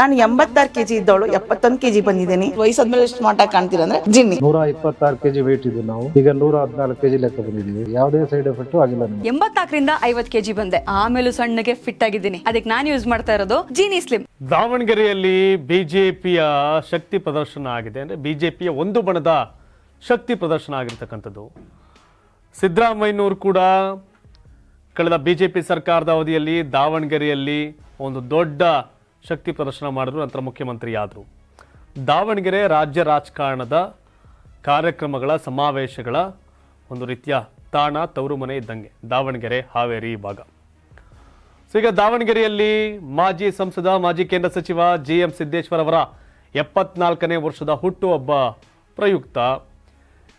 ನಾನು ಎಂಬತ್ತಾರು ಕೆಜಿ ಇದ್ದವಳು ಎಪ್ಪತ್ತೊಂದು ಕೆಜಿ ಬಂದಿದ್ದೀನಿ. ವಯಸ್ಸಾದ್ಮೇಲೆ ಎಷ್ಟು ಮಾಟ ಆಗಿ ಕಾಣ್ತೀರ ಅಂದ್ರೆ ಜಿನ್ನಿ. ನೂರ ಇಪ್ಪತ್ತಾರು ಕೆಜಿ ವೇಟ್ ಇದ್ದೀವಿ ನಾವು. ಈಗ ನೂರ ಹದಿನಾಲ್ಕು ಕೆಜಿ ಲೆಕ್ಕ ಬಂದಿದ್ದೀವಿ. ಯಾವುದೇ ಸೈಡ್ ಎಫೆಕ್ಟ್ ಆಗಿಲ್ಲ ನಮಗೆ. ಎಂಬತ್ನಾಲ್ಕರಿಂದ ಐವತ್ ಕೆಜಿ ಬಂದೆ. ಆಮೇಲೂ ಸಣ್ಣಗೆ ಫಿಟ್ ಆಗಿದ್ದೀನಿ. ಅದಕ್ಕೆ ನಾನು ಯೂಸ್ ಮಾಡ್ತಾ ಇರೋದು ಜೀನಿ ಸ್ಲಿಮ್ ದಾವಣಗೆರೆಯಲ್ಲಿ ಬಿಜೆಪಿಯ ಶಕ್ತಿ ಪ್ರದರ್ಶನ ಆಗಿದೆ ಅಂದ್ರೆ ಬಿಜೆಪಿಯ ಒಂದು ಬಣದ ಶಕ್ತಿ ಪ್ರದರ್ಶನ ಆಗಿರ್ತಕ್ಕಂಥದ್ದು. ಸಿದ್ದರಾಮಯ್ಯನವರು ಕೂಡ ಕಳೆದ ಬಿಜೆಪಿ ಸರ್ಕಾರದ ಅವಧಿಯಲ್ಲಿ ದಾವಣಗೆರೆಯಲ್ಲಿ ಒಂದು ದೊಡ್ಡ ಶಕ್ತಿ ಪ್ರದರ್ಶನ ಮಾಡಿದ್ರು, ನಂತರ ಮುಖ್ಯಮಂತ್ರಿ ಆದರು ದಾವಣಗೆರೆ ರಾಜ್ಯ ರಾಜಕಾರಣದ ಕಾರ್ಯಕ್ರಮಗಳ ಸಮಾವೇಶಗಳ ಒಂದು ರೀತಿಯ ತಾಣ, ತವರು ಮನೆ ಇದ್ದಂಗೆ, ದಾವಣಗೆರೆ ಹಾವೇರಿ ಭಾಗ. ಸೊ ಈಗ ದಾವಣಗೆರೆಯಲ್ಲಿ ಮಾಜಿ ಸಂಸದ, ಮಾಜಿ ಕೇಂದ್ರ ಸಚಿವ ಜಿ ಎಂ ಸಿದ್ದೇಶ್ವರ್ ಅವರ ಎಪ್ಪತ್ನಾಲ್ಕನೇ ವರ್ಷದ ಹುಟ್ಟುಹಬ್ಬ ಪ್ರಯುಕ್ತ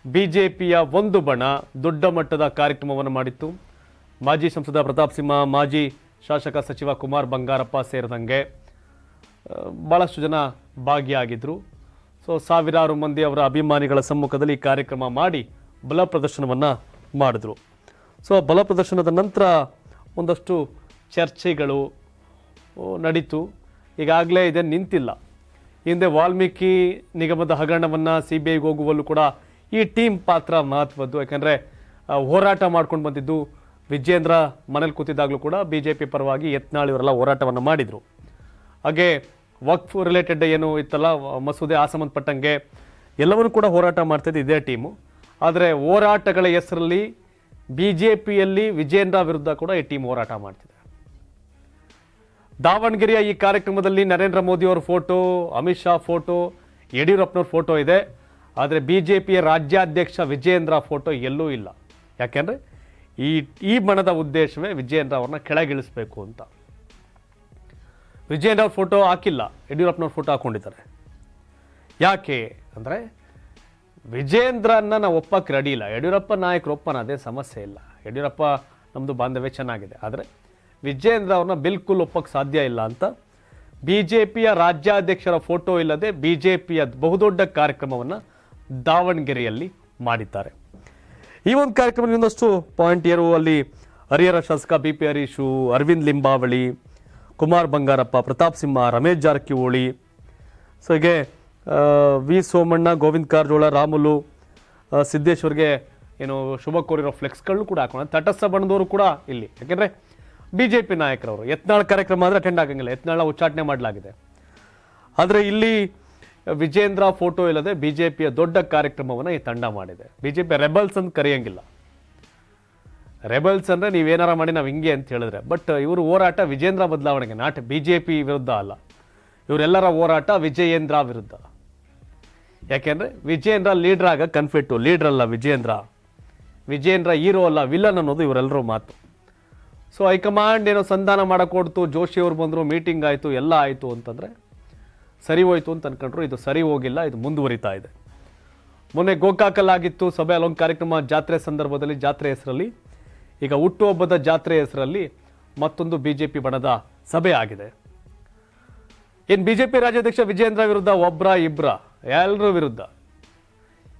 ಬಿಜೆಪಿಯ ಒಂದು ಬಣ ದೊಡ್ಡ ಮಟ್ಟದ ಕಾರ್ಯಕ್ರಮವನ್ನು ಮಾಡಿತ್ತು. ಮಾಜಿ ಸಂಸದ ಪ್ರತಾಪ್ ಸಿಂಹ, ಮಾಜಿ ಶಾಸಕ ಸಚಿವ ಕುಮಾರ್ ಬಂಗಾರಪ್ಪ ಸೇರಿದಂಗೆ ಭಾಳಷ್ಟು ಜನ ಭಾಗಿಯಾಗಿದ್ದರು ಸೊ ಸಾವಿರಾರು ಮಂದಿ ಅವರ ಅಭಿಮಾನಿಗಳ ಸಮ್ಮುಖದಲ್ಲಿ ಕಾರ್ಯಕ್ರಮ ಮಾಡಿ ಬಲ ಪ್ರದರ್ಶನವನ್ನು ಮಾಡಿದ್ರು. ಸೊ ಬಲ ಪ್ರದರ್ಶನದ ನಂತರ ಒಂದಷ್ಟು ಚರ್ಚೆಗಳು ನಡೀತು. ಈಗಾಗಲೇ ಇದೆ, ನಿಂತಿಲ್ಲ. ಹಿಂದೆ ವಾಲ್ಮೀಕಿ ನಿಗಮದ ಹಗರಣವನ್ನು ಸಿ ಬಿ ಐಗೆ ಹೋಗುವಲ್ಲೂ ಕೂಡ ಈ ಟೀಮ್ ಪಾತ್ರ ಮಹತ್ವದ್ದು. ಯಾಕೆಂದರೆ ಹೋರಾಟ ಮಾಡ್ಕೊಂಡು ಬಂದಿದ್ದು ವಿಜೇಂದ್ರ ಮನೇಲಿ ಕೂತಿದ್ದಾಗಲೂ ಕೂಡ ಬಿ ಜೆ ಪಿ ಪರವಾಗಿ ಯತ್ನಾಳ್ ಇವರೆಲ್ಲ ಹೋರಾಟವನ್ನು ಮಾಡಿದರು. ಹಾಗೆ ವಕ್ಫ್ ರಿಲೇಟೆಡ್ ಏನು ಇತ್ತಲ್ಲ, ಮಸೂದೆ ಆ ಸಂಬಂಧಪಟ್ಟಂಗೆ ಎಲ್ಲವನ್ನೂ ಕೂಡ ಹೋರಾಟ ಮಾಡ್ತಿದ್ದು ಇದೇ ಟೀಮು. ಆದರೆ ಹೋರಾಟಗಳ ಹೆಸರಲ್ಲಿ ಬಿ ಜೆ ಪಿಯಲ್ಲಿ ವಿಜೇಂದ್ರ ವಿರುದ್ಧ ಕೂಡ ಈ ಟೀಮ್ ಹೋರಾಟ ಮಾಡ್ತಿದೆ. ದಾವಣಗೆರೆಯ ಈ ಕಾರ್ಯಕ್ರಮದಲ್ಲಿ ನರೇಂದ್ರ ಮೋದಿ ಫೋಟೋ, ಅಮಿತ್ ಶಾ ಫೋಟೋ, ಯಡಿಯೂರಪ್ಪನವ್ರ ಫೋಟೋ ಇದೆ. ಆದರೆ ಬಿ ಜೆ ಪಿಯ ರಾಜ್ಯಾಧ್ಯಕ್ಷ ವಿಜೇಂದ್ರ ಫೋಟೋ ಎಲ್ಲೂ ಇಲ್ಲ. ಯಾಕೆಂದರೆ ಈ ಈ ಬಣದ ಉದ್ದೇಶವೇ ವಿಜೇಂದ್ರ ಅವ್ರನ್ನ ಕೆಳಗಿಳಿಸ್ಬೇಕು ಅಂತ. ವಿಜಯೇಂದ್ರ ಅವ್ರ ಫೋಟೋ ಹಾಕಿಲ್ಲ, ಯಡಿಯೂರಪ್ಪನವ್ರ ಫೋಟೋ ಹಾಕೊಂಡಿದ್ದಾರೆ. ಯಾಕೆ ಅಂದರೆ ವಿಜೇಂದ್ರನ್ನ ನಾವು ಒಪ್ಪಕ್ಕೆ ರೆಡಿ ಇಲ್ಲ. ಯಡಿಯೂರಪ್ಪ ನಾಯಕರು ಒಪ್ಪನ, ಅದೇ ಸಮಸ್ಯೆ ಇಲ್ಲ. ಯಡಿಯೂರಪ್ಪ ನಮ್ಮದು ಬಾಂಧವ್ಯ ಚೆನ್ನಾಗಿದೆ. ಆದರೆ ವಿಜೇಂದ್ರ ಅವ್ರನ್ನ ಬಿಲ್ಕುಲ್ ಒಪ್ಪಕ್ಕೆ ಸಾಧ್ಯ ಇಲ್ಲ ಅಂತ ಬಿ ಜೆ ಪಿಯ ರಾಜ್ಯಾಧ್ಯಕ್ಷರ ಫೋಟೋ ಇಲ್ಲದೆ ಬಿ ಜೆ ಪಿಯ ಬಹುದೊಡ್ಡ ಕಾರ್ಯಕ್ರಮವನ್ನು ದಾವಣಗೆರೆಯಲ್ಲಿ ಮಾಡಿದ್ದಾರೆ. ಈ ಒಂದು ಕಾರ್ಯಕ್ರಮದಲ್ಲಿ ಒಂದಷ್ಟು ಪಾಯಿಂಟ್ ಇರುವಲ್ಲಿ ಅಲ್ಲಿ ಹರಿಹರ ಶಾಸಕ B P Harish, Arvind Limbavali Kumar Bangarappa, Pratap Simha, Ramesh Jarkiholi. So ಹೀಗೆ ವಿ ಸೋಮಣ್ಣ, ಗೋವಿಂದ್ ಕಾರಜೋಳ, ರಾಮುಲು ಸಿದ್ದೇಶ್ವರ್ಗೆ ಏನು ಶುಭ ಕೋರಿರೋ ಫ್ಲೆಕ್ಸ್ಗಳನ್ನು ಕೂಡ ಹಾಕೋಣ. ತಟಸ್ಥ ಬಣ್ಣದವರು ಕೂಡ ಇಲ್ಲಿ. ಯಾಕೆಂದರೆ ಬಿ ಜೆ ಪಿ ನಾಯಕರವರು, ಯತ್ನಾಳ್ ಕಾರ್ಯಕ್ರಮ ಅಂದರೆ ಅಟೆಂಡ್ ಆಗಂಗಿಲ್ಲ. ಯತ್ನಾಳ ಉಚ್ಚಾಟನೆ ಮಾಡಲಾಗಿದೆ. ಆದರೆ ಇಲ್ಲಿ ವಿಜೇಂದ್ರ ಫೋಟೋ ಇಲ್ಲದೆ ಬಿ ಜೆ ಪಿಯ ದೊಡ್ಡ ಕಾರ್ಯಕ್ರಮವನ್ನು ಈ ತಂಡ ಮಾಡಿದೆ. ಬಿ ಜೆ ಪಿ ರೆಬಲ್ಸ್ ಅಂತ ಕರೆಯಂಗಿಲ್ಲ. ರೆಬಲ್ಸ್ ಅಂದರೆ ನೀವೇನಾರ ಮಾಡಿ ನಾವು ಹಿಂಗೆ ಅಂತ ಹೇಳಿದ್ರೆ. ಬಟ್ ಇವರು ಹೋರಾಟ ವಿಜೇಂದ್ರ ಬದಲಾವಣೆಗೆ, ನಾಟ್ ಬಿ ಜೆ ಪಿ ವಿರುದ್ಧ ಅಲ್ಲ. ಇವರೆಲ್ಲರ ಹೋರಾಟ ವಿಜಯೇಂದ್ರ ವಿರುದ್ಧ. ಯಾಕೆಂದರೆ ವಿಜಯೇಂದ್ರ ಲೀಡ್ರ್ ಆಗ ಕನ್ಫಿಟ್ಟು ಲೀಡ್ರ್ ಅಲ್ಲ ವಿಜಯೇಂದ್ರ ವಿಜಯೇಂದ್ರ ಹೀರೋ ಅಲ್ಲ ವಿಲನ್ ಅನ್ನೋದು ಇವರೆಲ್ಲರೂ ಮಾತು. ಸೊ ಹೈಕಮಾಂಡ್ ಏನೋ ಸಂಧಾನ ಮಾಡಿಕೊಡ್ತು, ಜೋಶಿ ಅವ್ರು ಬಂದರು ಮೀಟಿಂಗ್ ಆಯಿತು, ಎಲ್ಲ ಆಯಿತು ಅಂತಂದರೆ ಸರಿ ಹೋಯ್ತು ಅಂತ ಅನ್ಕೊಂಡ್ರು, ಇದು ಸರಿ ಹೋಗಿಲ್ಲ, ಇದು ಮುಂದುವರಿತಾ ಇದೆ. ಮೊನ್ನೆ ಗೋಕಾಕಲ್ಲಾಗಿತ್ತು, ಸಭೆ ಅಲ್ಲೊಂದು ಕಾರ್ಯಕ್ರಮ ಜಾತ್ರೆ ಸಂದರ್ಭದಲ್ಲಿ, ಜಾತ್ರೆ ಹೆಸರಲ್ಲಿ ಈಗ ಹುಟ್ಟುಹಬ್ಬದ ಜಾತ್ರೆ ಹೆಸರಲ್ಲಿ ಮತ್ತೊಂದು ಬಿ ಜೆ ಪಿ ಬಣದ ಸಭೆ ಆಗಿದೆ. ಏನು ಬಿ ಜೆ ಪಿ ರಾಜ್ಯಾಧ್ಯಕ್ಷ ವಿಜೇಂದ್ರ ವಿರುದ್ಧ ಒಬ್ರ ಇಬ್ರ ಎಲ್ಲರೂ ವಿರುದ್ಧ?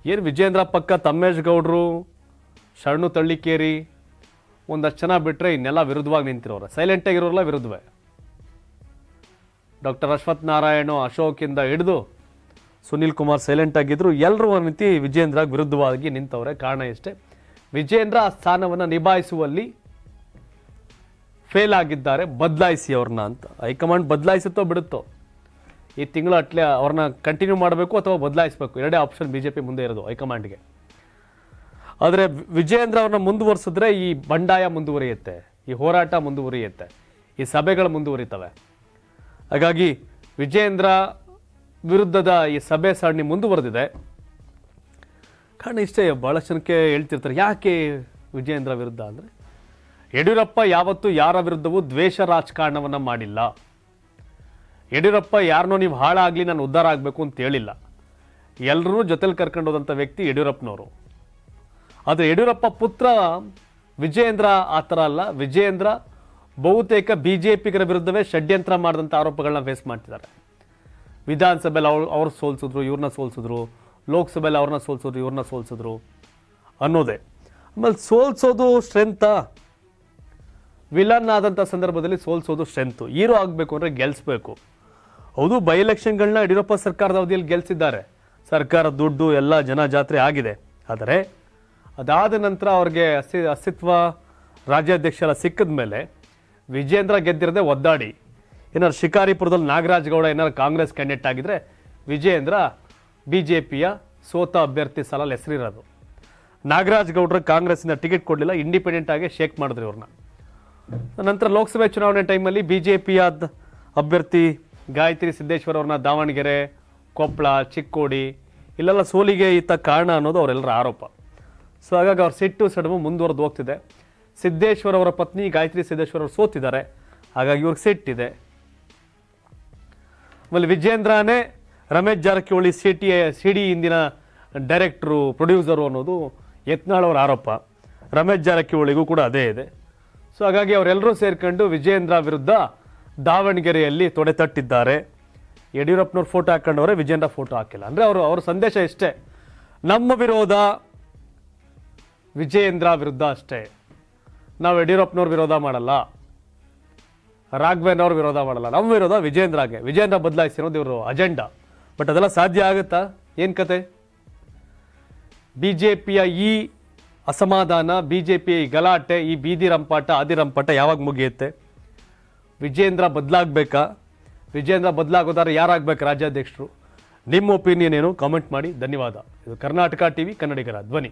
ಏನು ವಿಜೇಂದ್ರ ಪಕ್ಕ ತಮ್ಮೇಶ್ ಗೌಡ್ರು, ಶರಣು ತಳ್ಳಿಕೇರಿ, ಒಂದಷ್ಟು ಜನ ಬಿಟ್ಟರೆ ಇನ್ನೆಲ್ಲ ವಿರುದ್ಧವಾಗಿ ನಿಂತಿರೋರು. ಸೈಲೆಂಟಾಗಿರೋರೆಲ್ಲ ವಿರುದ್ಧವೇ? ಡಾಕ್ಟರ್ ಅಶ್ವಥ್ ನಾರಾಯಣ ಅಶೋಕಿಂದ ಹಿಡಿದು ಸುನಿಲ್ ಕುಮಾರ್ ಸೈಲೆಂಟ್ ಆಗಿದ್ರು. ಎಲ್ಲರೂ ಒಂದು ರೀತಿ ವಿರುದ್ಧವಾಗಿ ನಿಂತವ್ರೆ. ಕಾರಣ ಇಷ್ಟೇ ವಿಜೇಂದ್ರ ಆ ಸ್ಥಾನವನ್ನು ನಿಭಾಯಿಸುವಲ್ಲಿ ಫೇಲ್ ಆಗಿದ್ದಾರೆ. ಬದಲಾಯಿಸಿ ಅವ್ರನ್ನ ಅಂತ. ಹೈಕಮಾಂಡ್ ಬದಲಾಯಿಸುತ್ತೋ ಬಿಡುತ್ತೋ? ಈ ತಿಂಗಳು ಅಟ್ಲೆ ಅವ್ರನ್ನ ಕಂಟಿನ್ಯೂ ಮಾಡಬೇಕು ಅಥವಾ ಬದಲಾಯಿಸಬೇಕು? ಎರಡೇ ಆಪ್ಷನ್ ಬಿ ಜೆ ಪಿ ಮುಂದೆ ಇರೋದು ಹೈಕಮಾಂಡ್ಗೆ. ಆದರೆ ವಿಜಯೇಂದ್ರ ಅವ್ರನ್ನ ಮುಂದುವರಿಸಿದ್ರೆ ಈ ಬಂಡಾಯ ಮುಂದುವರಿಯುತ್ತೆ, ಈ ಹೋರಾಟ ಮುಂದುವರಿಯುತ್ತೆ, ಈ ಸಭೆಗಳು ಮುಂದುವರಿತವೆ. ಹಾಗಾಗಿ ವಿಜಯೇಂದ್ರ ವಿರುದ್ಧದ ಈ ಸಭೆ ಸರಣಿ ಮುಂದುವರೆದಿದೆ. ಕಾರಣ ಇಷ್ಟೇ ಭಾಳಷ್ಟು ಜನಕ್ಕೆ ಹೇಳ್ತಿರ್ತಾರೆ. ಯಾಕೆ ವಿಜಯೇಂದ್ರ ವಿರುದ್ಧ ಅಂದರೆ, ಯಡಿಯೂರಪ್ಪ ಯಾವತ್ತೂ ಯಾರ ವಿರುದ್ಧವೂ ದ್ವೇಷ ರಾಜಕಾರಣವನ್ನು ಮಾಡಿಲ್ಲ. ಯಡಿಯೂರಪ್ಪ ಯಾರನ್ನೋ ನೀವು ಹಾಳಾಗಲಿ, ನಾನು ಉದ್ಧಾರ ಆಗಬೇಕು ಅಂತ ಹೇಳಿಲ್ಲ. ಎಲ್ಲರೂ ಜೊತೆಲಿ ಕರ್ಕೊಂಡು ಹೋದಂಥ ವ್ಯಕ್ತಿ ಯಡಿಯೂರಪ್ಪನವರು. ಆದರೆ ಯಡಿಯೂರಪ್ಪ ಪುತ್ರ ವಿಜಯೇಂದ್ರ ಆ ಥರ ಅಲ್ಲ. ವಿಜಯೇಂದ್ರ ಬಹುತೇಕ ಬಿ ಜೆ ಪಿಗರ ವಿರುದ್ಧವೇ ಷಡ್ಯಂತ್ರ ಮಾಡಿದಂಥ ಆರೋಪಗಳನ್ನ ಫೇಸ್ ಮಾಡ್ತಿದ್ದಾರೆ. ವಿಧಾನಸಭೆಯಲ್ಲಿ ಅವ್ರು ಅವ್ರು ಸೋಲ್ಸಿದ್ರು, ಇವ್ರನ್ನ ಸೋಲ್ಸಿದ್ರು. ಲೋಕಸಭೆಯಲ್ಲಿ ಅವ್ರನ್ನ ಸೋಲ್ಸಿದ್ರು, ಇವ್ರನ್ನ ಸೋಲ್ಸಿದ್ರು ಅನ್ನೋದೇ. ಆಮೇಲೆ ಸೋಲ್ಸೋದು ಸ್ಟ್ರೆಂತಾ ವಿಲನ್ ಆದಂಥ ಸಂದರ್ಭದಲ್ಲಿ ಸೋಲ್ಸೋದು ಸ್ಟ್ರೆಂತು ಹೀರೋ ಆಗಬೇಕು ಅಂದರೆ ಗೆಲ್ಲಿಸ್ಬೇಕು ಹೌದು ಬೈ ಎಲೆಕ್ಷನ್ಗಳನ್ನ ಯಡಿಯೂರಪ್ಪ ಸರ್ಕಾರದ ಅವಧಿಯಲ್ಲಿ ಗೆಲ್ಸಿದ್ದಾರೆ. ಸರ್ಕಾರ ದುಡ್ಡು, ಎಲ್ಲ ಜನ ಜಾತ್ರೆ ಆಗಿದೆ. ಆದರೆ, ಅದಾದ ನಂತರ ಅವ್ರಿಗೆ ಅಸ್ತಿ, ಅಸ್ತಿತ್ವ ರಾಜ್ಯಾಧ್ಯಕ್ಷರ ಸಿಕ್ಕಿದ ಮೇಲೆ ವಿಜೇಂದ್ರ ಗೆದ್ದಿರದೆ ಒದ್ದಾಡಿ. ಏನಾರು ಶಿಕಾರಿಪುರದಲ್ಲಿ ನಾಗರಾಜ್ ಗೌಡ ಏನಾರು ಕಾಂಗ್ರೆಸ್ ಕ್ಯಾಂಡಿಡೇಟ್ ಆಗಿದ್ರೆ ವಿಜೇಂದ್ರ ಬಿ ಜೆ ಪಿಯ ಸೋತ ಅಭ್ಯರ್ಥಿ ಸಾಲಲ್ಲಿ ಹೆಸರಿರೋದು. ನಾಗರಾಜ್ ಗೌಡ್ರ ಕಾಂಗ್ರೆಸ್ಸಿಂದ ಟಿಕೆಟ್ ಕೊಡಲಿಲ್ಲ ಇಂಡಿಪೆಂಡೆಂಟ್ ಆಗಿ ಶೇಕ್ ಮಾಡಿದ್ರು ಇವ್ರನ್ನ. ನಂತರ ಲೋಕಸಭೆ ಚುನಾವಣೆ ಟೈಮಲ್ಲಿ ಬಿ ಜೆ ಪಿಯ ಅಭ್ಯರ್ಥಿ ಗಾಯತ್ರಿ ಸಿದ್ದೇಶ್ವರ ಅವ್ರನ್ನ ದಾವಣಗೆರೆ ಕೊಪ್ಪಳ ಚಿಕ್ಕೋಡಿ, ಇಲ್ಲೆಲ್ಲ ಸೋಲಿಗೆ ಈತ ಕಾರಣ ಅನ್ನೋದು ಅವರೆಲ್ಲರ ಆರೋಪ. ಸೊ ಹಾಗಾಗಿ ಅವ್ರ ಸಿಟ್ಟು ಸಡಮು ಮುಂದುವರೆದು ಹೋಗ್ತಿದೆ. ಸಿದ್ದೇಶ್ವರ ಅವರ ಪತ್ನಿ ಗಾಯತ್ರಿ ಸಿದ್ದೇಶ್ವರ ಅವರು ಸೋತಿದ್ದಾರೆ. ಹಾಗಾಗಿ ಇವ್ರಿಗೆ ಸಿಟ್ಟಿದೆ ಆಮೇಲೆ ವಿಜೇಂದ್ರನೇ Ramesh Jarkiholi C T C D ಇಂದಿನ ಡೈರೆಕ್ಟ್ರು, ಪ್ರೊಡ್ಯೂಸರು ಅನ್ನೋದು ಯತ್ನಾಳ್ ಅವರ ಆರೋಪ. ರಮೇಶ್ ಜಾರಕಿಹೊಳಿಗೂ ಕೂಡ ಅದೇ ಇದೆ. ಸೊ ಹಾಗಾಗಿ ಅವರೆಲ್ಲರೂ ಸೇರ್ಕೊಂಡು ವಿಜಯೇಂದ್ರ ವಿರುದ್ಧ ದಾವಣಗೆರೆಯಲ್ಲಿ ತೊಡೆ ತಟ್ಟಿದ್ದಾರೆ. ಯಡಿಯೂರಪ್ಪನವ್ರ ಫೋಟೋ ಹಾಕೊಂಡವ್ರೆ ವಿಜೇಂದ್ರ ಫೋಟೋ ಹಾಕಿಲ್ಲ. ಅಂದರೆ ಅವರು, ಅವ್ರ ಸಂದೇಶ ಇಷ್ಟೇ. ನಮ್ಮ ವಿರೋಧ ವಿಜಯೇಂದ್ರ ವಿರುದ್ಧ ಅಷ್ಟೇ. ನಾವು ಯಡಿಯೂರಪ್ಪನವ್ರ ವಿರೋಧ ಮಾಡಲ್ಲ. ರಾಘವೇಂದ್ರ ಅವ್ರ ವಿರೋಧ ಮಾಡಲ್ಲ. ನಮ್ಮ ವಿರೋಧ ವಿಜೇಂದ್ರಗೆ ವಿಜೇಂದ್ರ ಬದಲಾಯಿಸಿರೋದು ಇವರು, ಅಜೆಂಡಾ. ಬಟ್ ಅದೆಲ್ಲ ಸಾಧ್ಯ ಆಗುತ್ತಾ? ಏನು ಕತೆ? ಬಿ ಜೆ ಪಿಯ ಈ ಅಸಮಾಧಾನ ಬಿ ಜೆ ಪಿಯ ಈ ಗಲಾಟೆ, ಈ ಬೀದಿ ರಂಪಾಟ, ಆದಿ ರಂಪಾಟ ಯಾವಾಗ ಮುಗಿಯುತ್ತೆ? ವಿಜೇಂದ್ರ ಬದಲಾಗಬೇಕಾ? ವಿಜೇಂದ್ರ ಬದಲಾಗೋದಾದ್ರೆ ಯಾರಾಗಬೇಕು ರಾಜ್ಯಾಧ್ಯಕ್ಷರು? ನಿಮ್ಮ ಒಪಿನಿಯನ್ ಏನು? ಕಾಮೆಂಟ್ ಮಾಡಿ. ಧನ್ಯವಾದ. ಇದು ಕರ್ನಾಟಕ ಟಿವಿ, ಕನ್ನಡಿಗರ ಧ್ವನಿ.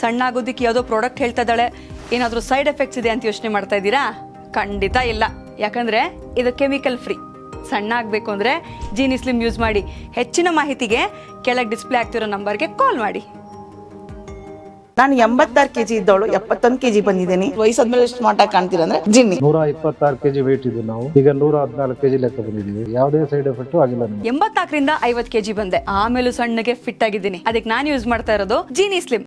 ಸಣ್ಣ ಆಗೋದಕ್ಕೆ ಯಾವುದೋ ಪ್ರಾಡಕ್ಟ್ ಹೇಳ್ತಾ ಇದ್ದಾಳೆ ಏನಾದರೂ ಸೈಡ್ ಎಫೆಕ್ಟ್ಸ್ ಇದೆ ಅಂತ ಯೋಚನೆ ಮಾಡ್ತಾ ಇದ್ದೀರಾ? ಖಂಡಿತ ಇಲ್ಲ. ಯಾಕಂದ್ರೆ ಇದು ಕೆಮಿಕಲ್ ಫ್ರೀ ಸಣ್ಣ ಆಗಬೇಕು ಅಂದರೆ ಜೀನಿ ಸ್ಲಿಮ್ ಯೂಸ್ ಮಾಡಿ. ಹೆಚ್ಚಿನ ಮಾಹಿತಿಗೆ ಕೆಳಗೆ ಡಿಸ್ಪ್ಲೇ ಆಗ್ತಿರೋ ನಂಬರ್ಗೆ ಕಾಲ್ ಮಾಡಿ. ನಾನು ಎಂಬತ್ತಾರು ಕೆಜಿ ಇದ್ದವಳು ಎಪ್ಪತ್ತೊಂದು ಕೆಜಿ ಬಂದಿದ್ದೀನಿ. ವಯಸ್ಸಾದ್ಮೇಲೆ ಎಷ್ಟು ಸ್ಮಾರ್ಟ್ ಆಗಿ ಕಾಣ್ತೀರಾ ಅಂದ್ರೆ ಜಿನ್ನಿ. ನೂರ ಇಪ್ಪತ್ತಾರು ಕೆಜಿ ವೇಟ್ ಇದ್ದು ನಾವು. ಈಗ ನೂರ ಹದಿನಾಲ್ಕು ಕೆಜಿ ಲೆಕ್ಕ ಬಂದಿದ್ದೀವಿ. ಯಾವುದೇ ಸೈಡ್ ಎಫೆಕ್ಟ್ ಆಗಿಲ್ಲ ನಮಗೆ. ಎಂಬತ್ನಾಲ್ಕರಿಂದ ಐವತ್ ಕೆಜಿ ಬಂದೆ. ಆಮೇಲೂ ಸಣ್ಣಗೆ ಫಿಟ್ ಆಗಿದ್ದೀನಿ. ಅದಕ್ಕೆ ನಾನು ಯೂಸ್ ಮಾಡ್ತಾ ಇರೋದು ಜೀನಿ ಸ್ಲಿಮ್